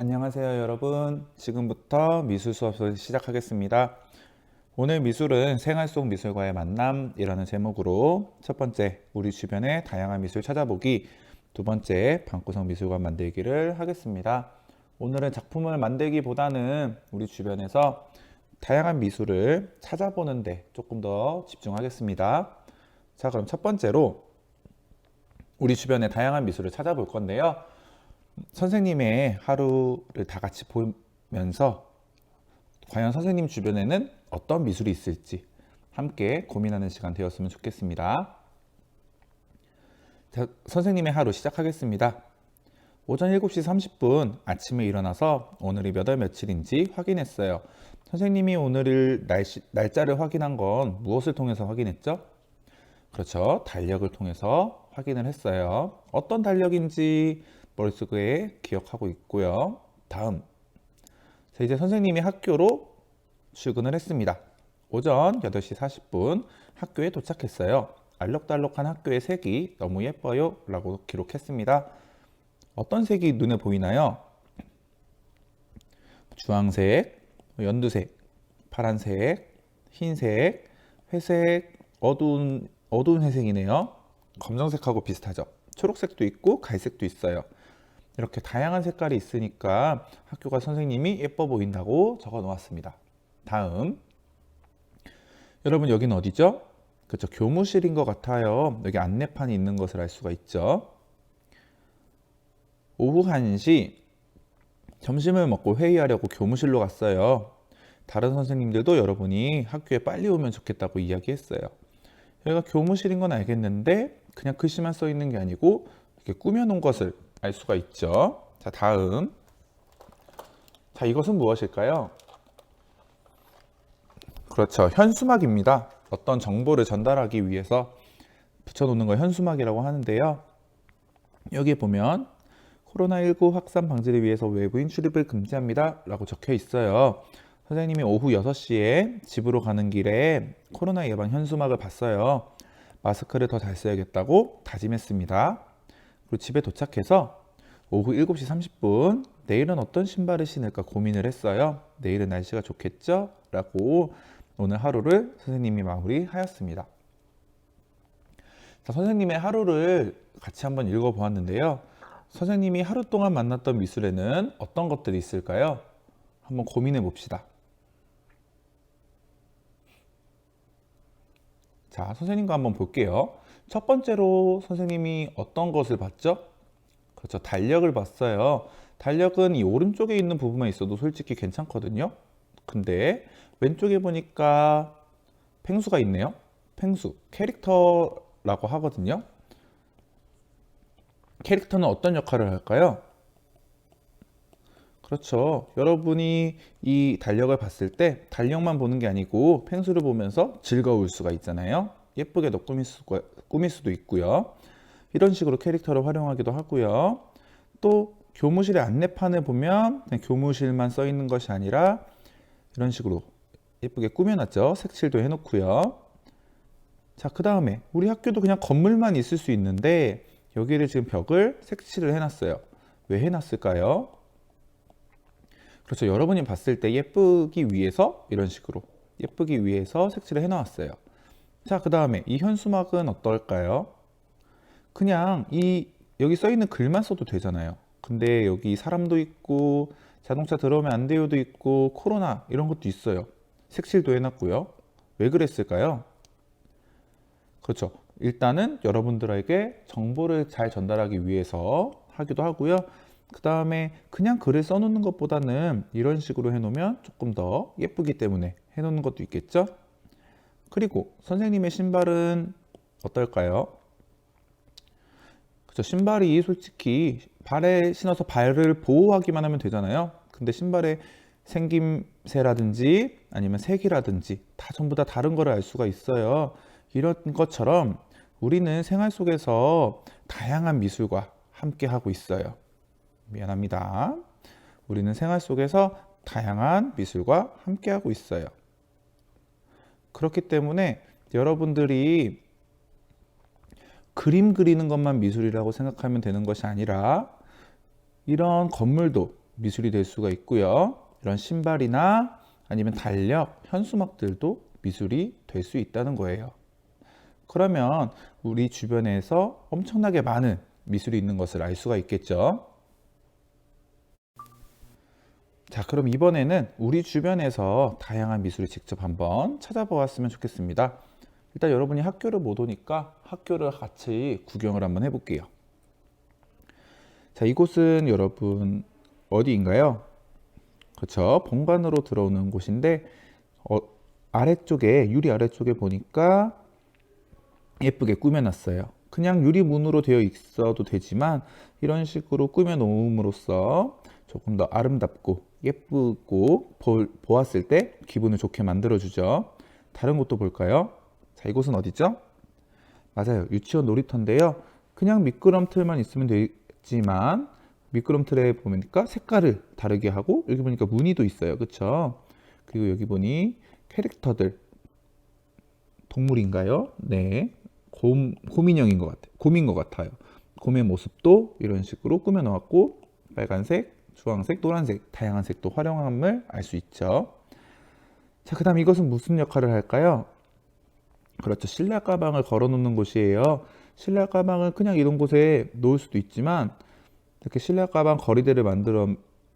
안녕하세요 여러분. 지금부터 미술 수업을 시작하겠습니다. 오늘 미술은 생활 속 미술과의 만남이라는 제목으로 첫 번째 우리 주변의 다양한 미술 찾아보기. 두 번째 방구석 미술관 만들기를 하겠습니다. 오늘은 작품을 만들기보다는 우리 주변에서 다양한 미술을 찾아보는데 조금 더 집중하겠습니다. 자 그럼 첫 번째로 우리 주변의 다양한 미술을 찾아볼 건데요 선생님의 하루를 다 같이 보면서 과연 선생님 주변에는 어떤 미술이 있을지 함께 고민하는 시간 되었으면 좋겠습니다. 자, 선생님의 하루 시작하겠습니다. 오전 7시 30분 아침에 일어나서 오늘이 몇 월 며칠인지 확인했어요. 선생님이 오늘 날씨, 날짜를 확인한 건 무엇을 통해서 확인했죠? 그렇죠. 달력을 통해서 확인을 했어요. 어떤 달력인지 머릿속에 기억하고 있고요. 다음. 자, 이제 선생님이 학교로 출근을 했습니다. 오전 8시 40분 학교에 도착했어요. 알록달록한 학교의 색이 너무 예뻐요. 라고 기록했습니다. 어떤 색이 눈에 보이나요? 주황색, 연두색, 파란색, 흰색, 회색, 어두운, 어두운 회색이네요. 검정색하고 비슷하죠. 초록색도 있고 갈색도 있어요. 이렇게 다양한 색깔이 있으니까 학교가 선생님이 예뻐 보인다고 적어 놓았습니다. 다음. 여러분 여기는 어디죠? 그렇죠. 교무실인 것 같아요. 여기 안내판이 있는 것을 알 수가 있죠. 오후 1시 점심을 먹고 회의하려고 교무실로 갔어요. 다른 선생님들도 여러분이 학교에 빨리 오면 좋겠다고 이야기했어요. 여기가 교무실인 건 알겠는데 그냥 글씨만 써 있는 게 아니고 이렇게 꾸며놓은 것을 알 수가 있죠. 자, 다음. 자, 이것은 무엇일까요? 그렇죠. 현수막입니다. 어떤 정보를 전달하기 위해서 붙여놓는 걸 현수막이라고 하는데요. 여기 보면 코로나19 확산 방지를 위해서 외부인 출입을 금지합니다. 라고 적혀 있어요. 선생님이 오후 6시에 집으로 가는 길에 코로나 예방 현수막을 봤어요. 마스크를 더 잘 써야겠다고 다짐했습니다. 그리고 집에 도착해서 오후 7시 30분 내일은 어떤 신발을 신을까 고민을 했어요. 내일은 날씨가 좋겠죠? 라고 오늘 하루를 선생님이 마무리하였습니다. 자, 선생님의 하루를 같이 한번 읽어보았는데요. 선생님이 하루 동안 만났던 미술에는 어떤 것들이 있을까요? 한번 고민해 봅시다. 자, 선생님과 한번 볼게요. 첫 번째로 선생님이 어떤 것을 봤죠? 그렇죠. 달력을 봤어요. 달력은 이 오른쪽에 있는 부분만 있어도 솔직히 괜찮거든요. 근데 왼쪽에 보니까 펭수가 있네요. 펭수. 캐릭터라고 하거든요. 캐릭터는 어떤 역할을 할까요? 그렇죠. 여러분이 이 달력을 봤을 때 달력만 보는 게 아니고 펭수를 보면서 즐거울 수가 있잖아요. 예쁘게도 꾸밀, 수가, 꾸밀 수도 있고요. 이런 식으로 캐릭터를 활용하기도 하고요. 또 교무실의 안내판을 보면 교무실만 써 있는 것이 아니라 이런 식으로 예쁘게 꾸며놨죠. 색칠도 해놓고요. 자, 그 다음에 우리 학교도 그냥 건물만 있을 수 있는데 여기를 지금 벽을 색칠을 해놨어요. 왜 해놨을까요? 그렇죠. 여러분이 봤을 때 예쁘기 위해서 이런 식으로 예쁘기 위해서 색칠을 해놓았어요. 자, 그 다음에 이 현수막은 어떨까요? 그냥 이 여기 써 있는 글만 써도 되잖아요. 근데 여기 사람도 있고 자동차 들어오면 안 돼요도 있고 코로나 이런 것도 있어요. 색칠도 해놨고요. 왜 그랬을까요? 그렇죠. 일단은 여러분들에게 정보를 잘 전달하기 위해서 하기도 하고요. 그 다음에 그냥 글을 써놓는 것보다는 이런 식으로 해놓으면 조금 더 예쁘기 때문에 해놓는 것도 있겠죠. 그리고 선생님의 신발은 어떨까요? 그렇죠. 신발이 솔직히 발에 신어서 발을 보호하기만 하면 되잖아요. 근데 신발의 생김새라든지 아니면 색이라든지 다 전부 다 다른 거를 알 수가 있어요. 이런 것처럼 우리는 생활 속에서 다양한 미술과 함께 하고 있어요. 미안합니다. 우리는 생활 속에서 다양한 미술과 함께 하고 있어요. 그렇기 때문에 여러분들이 그림 그리는 것만 미술이라고 생각하면 되는 것이 아니라 이런 건물도 미술이 될 수가 있고요. 이런 신발이나 아니면 달력, 현수막들도 미술이 될 수 있다는 거예요. 그러면 우리 주변에서 엄청나게 많은 미술이 있는 것을 알 수가 있겠죠. 자, 그럼 이번에는 우리 주변에서 다양한 미술을 직접 한번 찾아보았으면 좋겠습니다. 일단 여러분이 학교를 못 오니까 학교를 같이 구경을 한번 해볼게요. 자, 이곳은 여러분 어디인가요? 그렇죠. 본관으로 들어오는 곳인데 어, 아래쪽에 유리 아래쪽에 보니까 예쁘게 꾸며놨어요. 그냥 유리 문으로 되어 있어도 되지만 이런 식으로 꾸며 놓음으로써 조금 더 아름답고 예쁘고 보, 보았을 때 기분을 좋게 만들어주죠. 다른 곳도 볼까요? 자, 이곳은 어디죠? 맞아요. 유치원 놀이터인데요. 그냥 미끄럼틀만 있으면 되지만 미끄럼틀에 보니까 색깔을 다르게 하고 여기 보니까 무늬도 있어요. 그쵸? 그리고 여기 보니 캐릭터들 동물인가요? 네. 곰, 곰인형인 것 같아요. 곰인 것 같아요. 곰의 모습도 이런 식으로 꾸며 놓았고 빨간색, 주황색, 노란색 다양한 색도 활용함을 알 수 있죠. 자, 그 다음 이것은 무슨 역할을 할까요? 그렇죠. 실내 가방을 걸어 놓는 곳이에요. 실내 가방을 그냥 이런 곳에 놓을 수도 있지만 이렇게 실내 가방 거리대를 만들어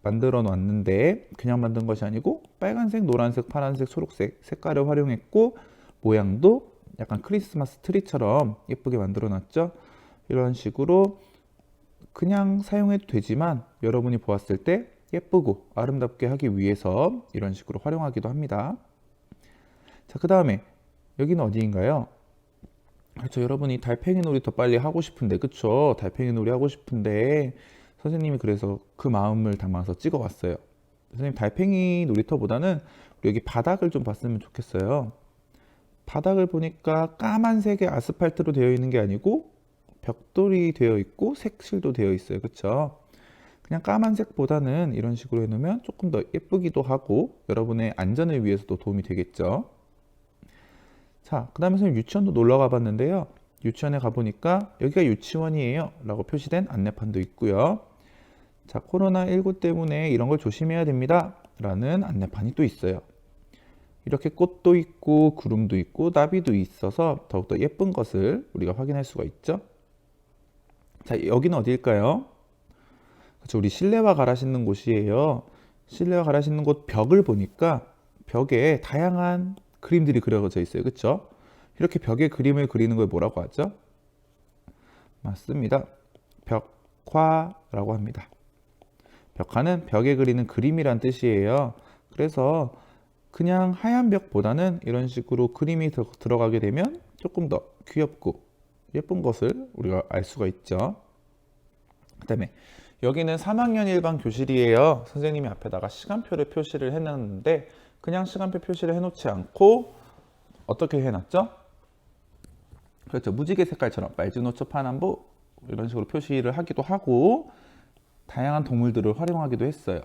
만들어 놨는데 그냥 만든 것이 아니고 빨간색, 노란색, 파란색, 초록색 색깔을 활용했고 모양도 약간 크리스마스 트리처럼 예쁘게 만들어 놨죠. 이런 식으로 그냥 사용해도 되지만 여러분이 보았을 때 예쁘고 아름답게 하기 위해서 이런 식으로 활용하기도 합니다. 자, 그 다음에 여기는 어디인가요? 그렇죠. 여러분이 달팽이 놀이 더 빨리 하고 싶은데, 그쵸? 달팽이 놀이 하고 싶은데, 선생님이 그래서 그 마음을 담아서 찍어 왔어요. 선생님, 달팽이 놀이터보다는 여기 바닥을 좀 봤으면 좋겠어요. 바닥을 보니까 까만색의 아스팔트로 되어 있는 게 아니고 벽돌이 되어 있고 색칠도 되어 있어요. 그쵸? 그냥 까만색보다는 이런 식으로 해놓으면 조금 더 예쁘기도 하고 여러분의 안전을 위해서도 도움이 되겠죠. 자, 그 다음에 선생님 유치원도 놀러 가봤는데요. 유치원에 가보니까 여기가 유치원이에요. 라고 표시된 안내판도 있고요. 자, 코로나19 때문에 이런 걸 조심해야 됩니다. 라는 안내판이 또 있어요. 이렇게 꽃도 있고 구름도 있고 나비도 있어서 더욱더 예쁜 것을 우리가 확인할 수가 있죠. 자, 여기는 어디일까요? 그렇죠. 우리 실내화 갈아 신는 곳이에요. 실내화 갈아 신는 곳 벽을 보니까 벽에 다양한 그림들이 그려져 있어요. 그렇죠? 이렇게 벽에 그림을 그리는 걸 뭐라고 하죠? 맞습니다. 벽화라고 합니다. 벽화는 벽에 그리는 그림이란 뜻이에요. 그래서 그냥 하얀 벽보다는 이런 식으로 그림이 더 들어가게 되면 조금 더 귀엽고 예쁜 것을 우리가 알 수가 있죠. 그 다음에 여기는 3학년 일반 교실이에요. 선생님이 앞에다가 시간표를 표시를 해놨는데 그냥 시간표 표시를 해놓지 않고 어떻게 해놨죠? 그렇죠. 무지개 색깔처럼 말즈노초 파남보 이런 식으로 표시를 하기도 하고 다양한 동물들을 활용하기도 했어요.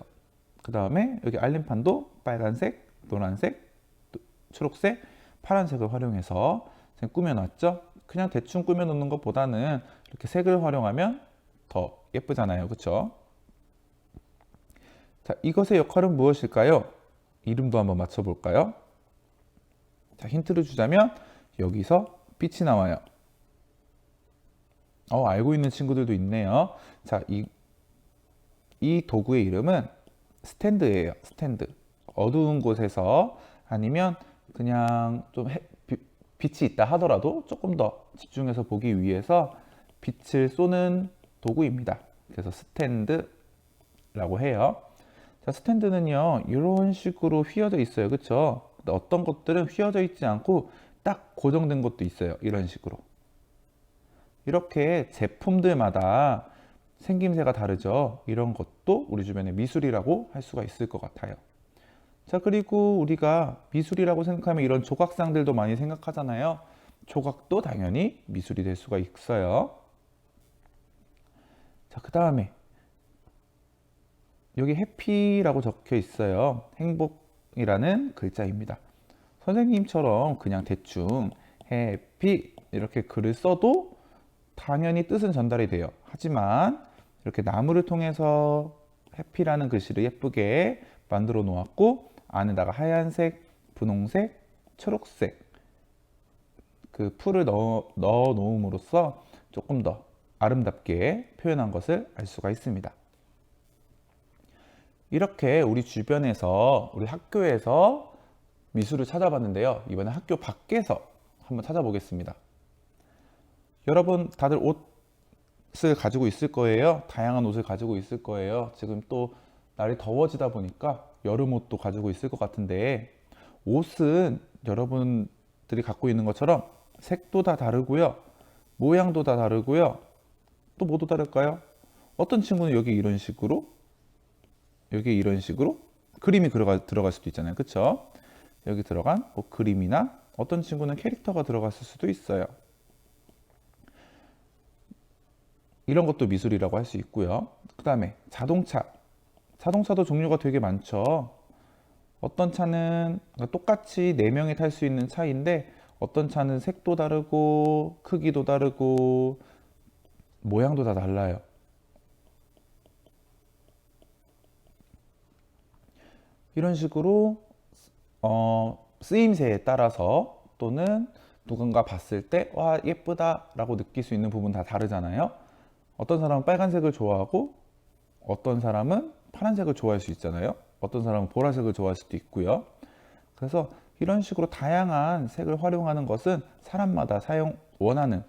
그 다음에 여기 알림판도 빨간색, 노란색, 초록색, 파란색을 활용해서 꾸며놨죠. 그냥 대충 꾸며놓는 것보다는 이렇게 색을 활용하면 더 예쁘잖아요. 그렇죠? 자, 이것의 역할은 무엇일까요? 이름도 한번 맞춰볼까요? 자, 힌트를 주자면 여기서 빛이 나와요. 어, 알고 있는 친구들도 있네요. 자, 이, 이 도구의 이름은 스탠드예요. 스탠드. 어두운 곳에서 아니면 그냥 좀 해, 비, 빛이 있다 하더라도 조금 더 집중해서 보기 위해서 빛을 쏘는 도구입니다. 그래서 스탠드라고 해요. 자, 스탠드는요, 이런 식으로 휘어져 있어요. 그쵸? 근데 어떤 것들은 휘어져 있지 않고 딱 고정된 것도 있어요. 이런 식으로. 이렇게 제품들마다 생김새가 다르죠. 이런 것도 우리 주변의 미술이라고 할 수가 있을 것 같아요. 자, 그리고 우리가 미술이라고 생각하면 이런 조각상들도 많이 생각하잖아요. 조각도 당연히 미술이 될 수가 있어요. 자, 그 다음에 여기 해피라고 적혀 있어요. 행복이라는 글자입니다. 선생님처럼 그냥 대충 해피 이렇게 글을 써도 당연히 뜻은 전달이 돼요. 하지만 이렇게 나무를 통해서 해피라는 글씨를 예쁘게 만들어 놓았고 안에다가 하얀색, 분홍색, 초록색 그 풀을 넣어, 넣어 놓음으로써 조금 더 아름답게 표현한 것을 알 수가 있습니다. 이렇게 우리 주변에서 우리 학교에서 미술을 찾아봤는데요. 이번에 학교 밖에서 한번 찾아보겠습니다. 여러분 다들 옷을 가지고 있을 거예요. 다양한 옷을 가지고 있을 거예요. 지금 또 날이 더워지다 보니까 여름 옷도 가지고 있을 것 같은데 옷은 여러분들이 갖고 있는 것처럼 색도 다 다르고요. 모양도 다 다르고요. 또 뭐도 다를까요? 어떤 친구는 여기 이런 식으로 여기 이런 식으로 그림이 들어가, 들어갈 수도 있잖아요. 그쵸? 여기 들어간 뭐 그림이나 어떤 친구는 캐릭터가 들어갔을 수도 있어요. 이런 것도 미술이라고 할 수 있고요. 그 다음에 자동차. 자동차도 종류가 되게 많죠. 어떤 차는 똑같이 4명이 탈 수 있는 차인데 어떤 차는 색도 다르고 크기도 다르고 모양도 다 달라요. 이런 식으로 어, 쓰임새에 따라서 또는 누군가 봤을 때 와 예쁘다 라고 느낄 수 있는 부분 다 다르잖아요. 어떤 사람은 빨간색을 좋아하고 어떤 사람은 파란색을 좋아할 수 있잖아요. 어떤 사람은 보라색을 좋아할 수도 있고요. 그래서 이런 식으로 다양한 색을 활용하는 것은 사람마다 사용 원하는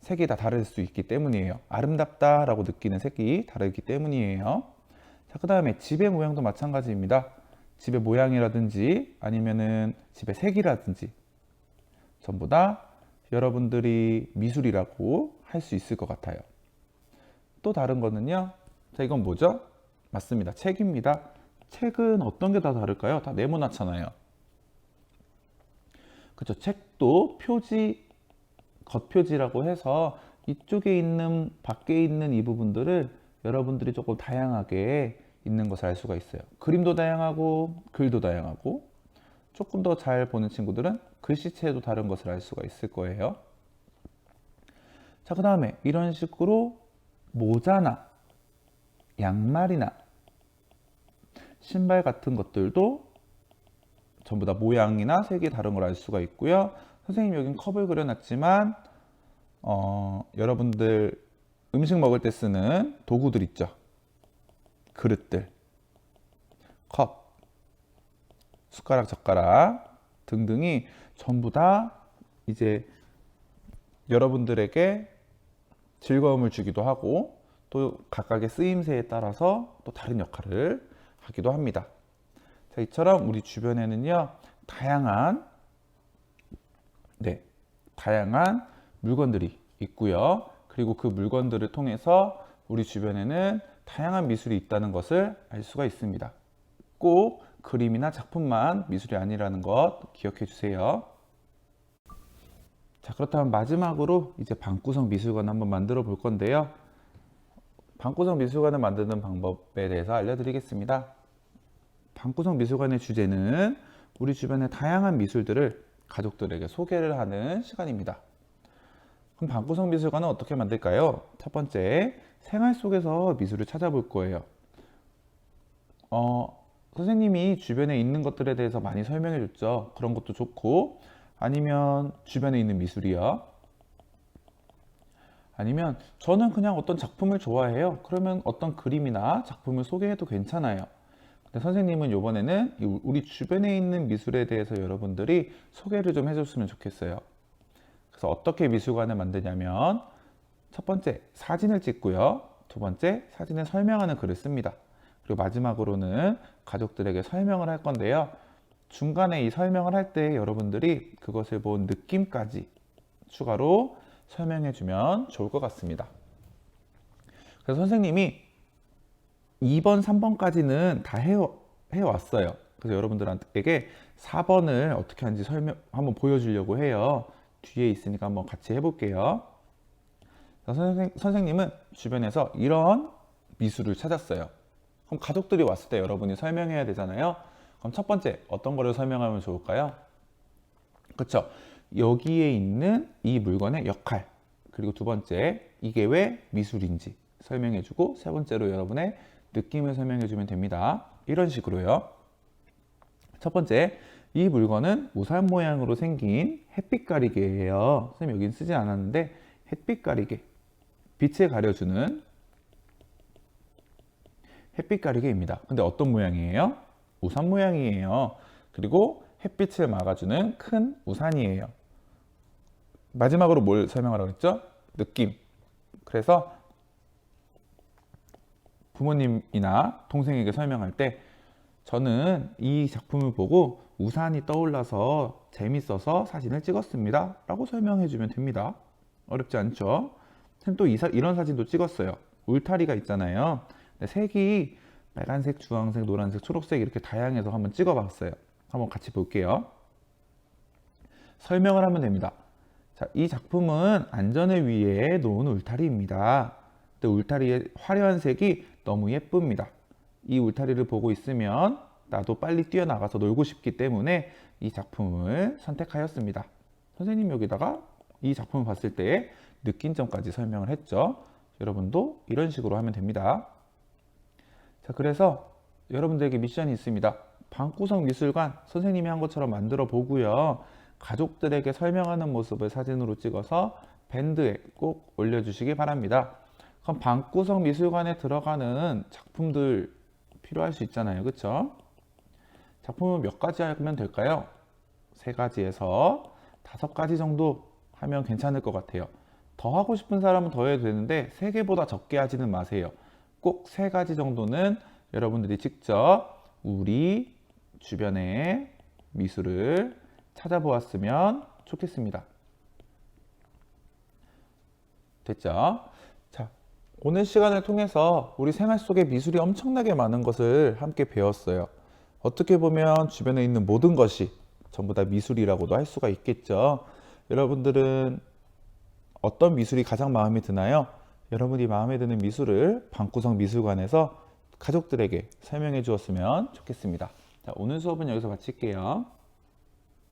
색이 다 다를 수 있기 때문이에요. 아름답다라고 느끼는 색이 다르기 때문이에요. 자, 그 다음에 집의 모양도 마찬가지입니다. 집의 모양이라든지 아니면은 집의 색이라든지 전부 다 여러분들이 미술이라고 할 수 있을 것 같아요. 또 다른 거는요. 자, 이건 뭐죠? 맞습니다. 책입니다. 책은 어떤 게 다 다를까요? 다 네모나잖아요. 그렇죠. 책도 표지, 겉표지라고 해서 이쪽에 있는 밖에 있는 이 부분들을 여러분들이 조금 다양하게 있는 것을 알 수가 있어요. 그림도 다양하고 글도 다양하고 조금 더 잘 보는 친구들은 글씨체도 다른 것을 알 수가 있을 거예요. 자, 그 다음에 이런 식으로 모자나 양말이나 신발 같은 것들도 전부 다 모양이나 색이 다른 걸 알 수가 있고요. 선생님 여긴 컵을 그려놨지만 어, 여러분들 음식 먹을 때 쓰는 도구들 있죠. 그릇들, 컵, 숟가락, 젓가락 등등이 전부 다 이제 여러분들에게 즐거움을 주기도 하고 또 각각의 쓰임새에 따라서 또 다른 역할을 하기도 합니다. 자, 이처럼 우리 주변에는요, 다양한, 네, 다양한 물건들이 있고요. 그리고 그 물건들을 통해서 우리 주변에는 다양한 미술이 있다는 것을 알 수가 있습니다. 꼭 그림이나 작품만 미술이 아니라는 것 기억해 주세요. 자, 그렇다면 마지막으로 이제 방구석 미술관 한번 만들어 볼 건데요. 방구석 미술관을 만드는 방법에 대해서 알려드리겠습니다. 방구석 미술관의 주제는 우리 주변의 다양한 미술들을 가족들에게 소개를 하는 시간입니다. 그럼 방구석 미술관은 어떻게 만들까요? 첫 번째, 생활 속에서 미술을 찾아볼 거예요. 어, 선생님이 주변에 있는 것들에 대해서 많이 설명해 줬죠. 그런 것도 좋고, 아니면 주변에 있는 미술이요. 아니면 저는 그냥 어떤 작품을 좋아해요. 그러면 어떤 그림이나 작품을 소개해도 괜찮아요. 근데 선생님은 이번에는 우리 주변에 있는 미술에 대해서 여러분들이 소개를 좀 해줬으면 좋겠어요. 그래서 어떻게 미술관을 만드냐면 첫 번째 사진을 찍고요. 두 번째 사진을 설명하는 글을 씁니다. 그리고 마지막으로는 가족들에게 설명을 할 건데요. 중간에 이 설명을 할 때 여러분들이 그것을 본 느낌까지 추가로 설명해 주면 좋을 것 같습니다. 그래서 선생님이 2번, 3번까지는 다 해, 해왔어요. 그래서 여러분들에게 4번을 어떻게 하는지 설명, 한번 보여주려고 해요. 뒤에 있으니까 한번 같이 해볼게요. 선생, 선생님은 주변에서 이런 미술을 찾았어요. 그럼 가족들이 왔을 때 여러분이 설명해야 되잖아요. 그럼 첫 번째, 어떤 거를 설명하면 좋을까요? 그렇죠. 여기에 있는 이 물건의 역할 그리고 두 번째 이게 왜 미술인지 설명해주고 세 번째로 여러분의 느낌을 설명해 주면 됩니다. 이런 식으로요. 첫 번째, 이 물건은 우산 모양으로 생긴 햇빛 가리개예요. 선생님 여긴 쓰지 않았는데 햇빛 가리개, 빛을 가려주는 햇빛 가리개입니다. 근데 어떤 모양이에요? 우산 모양이에요. 그리고 햇빛을 막아주는 큰 우산이에요. 마지막으로 뭘 설명하라고 했죠? 느낌. 그래서 부모님이나 동생에게 설명할 때 저는 이 작품을 보고 우산이 떠올라서 재밌어서 사진을 찍었습니다. 라고 설명해 주면 됩니다. 어렵지 않죠? 쌤또 이런 사진도 찍었어요. 울타리가 있잖아요. 색이 빨간색, 주황색, 노란색, 초록색 이렇게 다양해서 한번 찍어 봤어요. 한번 같이 볼게요. 설명을 하면 됩니다. 자, 이 작품은 안전을 위해 놓은 울타리입니다. 근데 울타리의 화려한 색이 너무 예쁩니다. 이 울타리를 보고 있으면 나도 빨리 뛰어나가서 놀고 싶기 때문에 이 작품을 선택하였습니다. 선생님 여기다가 이 작품을 봤을 때 느낀 점까지 설명을 했죠. 여러분도 이런 식으로 하면 됩니다. 자, 그래서 여러분들에게 미션이 있습니다. 방구석 미술관 선생님이 한 것처럼 만들어 보고요. 가족들에게 설명하는 모습을 사진으로 찍어서 밴드에 꼭 올려주시기 바랍니다. 그럼 방구석 미술관에 들어가는 작품들 필요할 수 있잖아요. 그쵸? 작품을 몇 가지 하면 될까요? 세 가지에서 다섯 가지 정도 하면 괜찮을 것 같아요. 더 하고 싶은 사람은 더 해도 되는데 세 개보다 적게 하지는 마세요. 꼭 세 가지 정도는 여러분들이 직접 우리 주변의 미술을 찾아보았으면 좋겠습니다. 됐죠? 자, 오늘 시간을 통해서 우리 생활 속에 미술이 엄청나게 많은 것을 함께 배웠어요. 어떻게 보면 주변에 있는 모든 것이 전부 다 미술이라고도 할 수가 있겠죠. 여러분들은 어떤 미술이 가장 마음에 드나요? 여러분이 마음에 드는 미술을 방구석 미술관에서 가족들에게 설명해 주었으면 좋겠습니다. 자, 오늘 수업은 여기서 마칠게요.